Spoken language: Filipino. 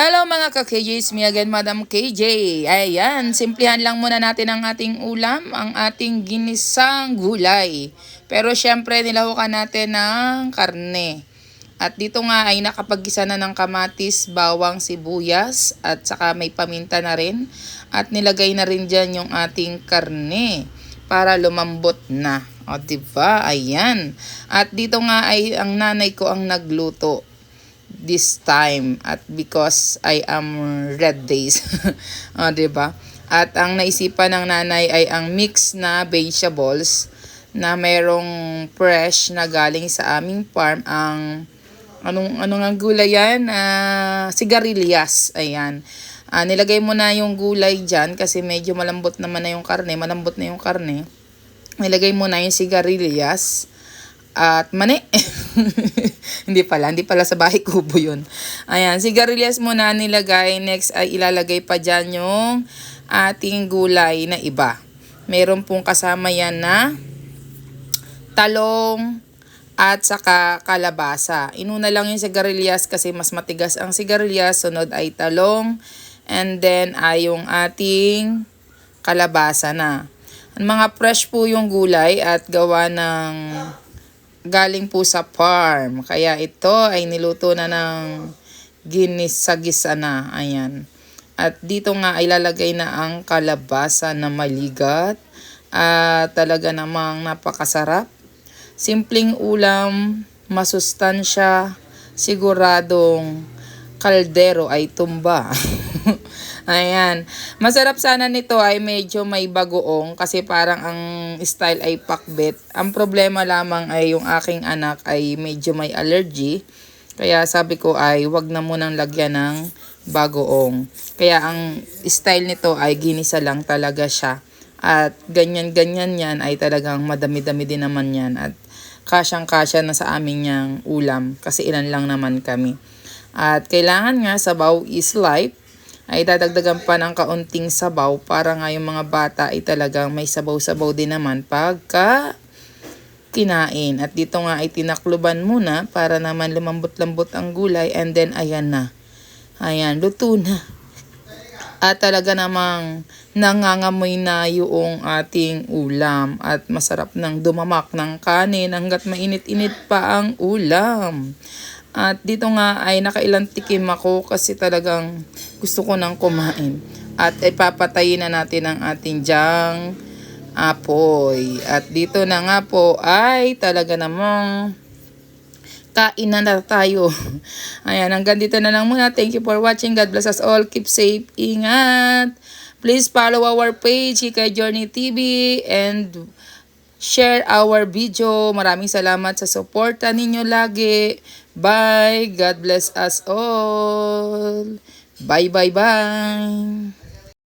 Hello mga ka-KJs, me again Madam KJ. Ayan, simplihan lang muna natin ang ating ulam, ang ating ginisang gulay. Pero syempre nilahukan natin ng karne. At dito nga ay nakapagisa na ng kamatis, bawang, sibuyas at saka may paminta na rin. At nilagay na rin dyan yung ating karne para lumambot na. O diba? Ayan. At dito nga ay ang nanay ko ang nagluto this time at because I am red days. o, ba? Diba? At ang naisipan ng nanay ay ang mix na vegetables na merong fresh na galing sa aming farm ang anong anong ang gulay yan? Uh, sigarilyas. Ayan. Uh, nilagay mo na yung gulay dyan kasi medyo malambot naman na yung karne. Malambot na yung karne. Nilagay mo na yung sigarilyas at mani. hindi pala, hindi pala sa bahay kubo yun. Ayan, sigarilyas mo na nilagay. Next ay ilalagay pa dyan yung ating gulay na iba. Meron pong kasama yan na talong at saka kalabasa. Inuna lang yung sigarilyas kasi mas matigas ang sigarilyas. Sunod ay talong. And then ay yung ating kalabasa na. Ang mga fresh po yung gulay at gawa ng galing po sa farm. Kaya ito ay niluto na ng ginisagisa na. Ayan. At dito nga ay lalagay na ang kalabasa na maligat. At talaga namang napakasarap. Simpleng ulam, masustansya, siguradong kaldero ay tumba. Ayan. Masarap sana nito ay medyo may bagoong kasi parang ang style ay pakbet. Ang problema lamang ay yung aking anak ay medyo may allergy. Kaya sabi ko ay wag na munang lagyan ng bagoong. Kaya ang style nito ay ginisa lang talaga siya. At ganyan-ganyan yan ay talagang madami-dami din naman yan. At kasyang-kasya na sa amin niyang ulam kasi ilan lang naman kami. At kailangan nga sabaw is life ay dadagdagan pa ng kaunting sabaw para nga yung mga bata ay talagang may sabaw-sabaw din naman pagka kinain. At dito nga ay tinakluban muna para naman lumambot-lambot ang gulay and then ayan na. Ayan, luto na. At talaga namang nangangamoy na yung ating ulam at masarap nang dumamak ng kanin hanggat mainit-init pa ang ulam. At dito nga ay nakailang tikim ako kasi talagang gusto ko nang kumain. At ipapatayin na natin ang ating jang apoy. At dito na nga po ay talaga namang kain na na tayo. Ayan, hanggang dito na lang muna. Thank you for watching. God bless us all. Keep safe. Ingat. Please follow our page, Hikay Journey TV, and share our video. Maraming salamat sa suporta ninyo lagi. Bye. God bless us all. Bye, bye, bye.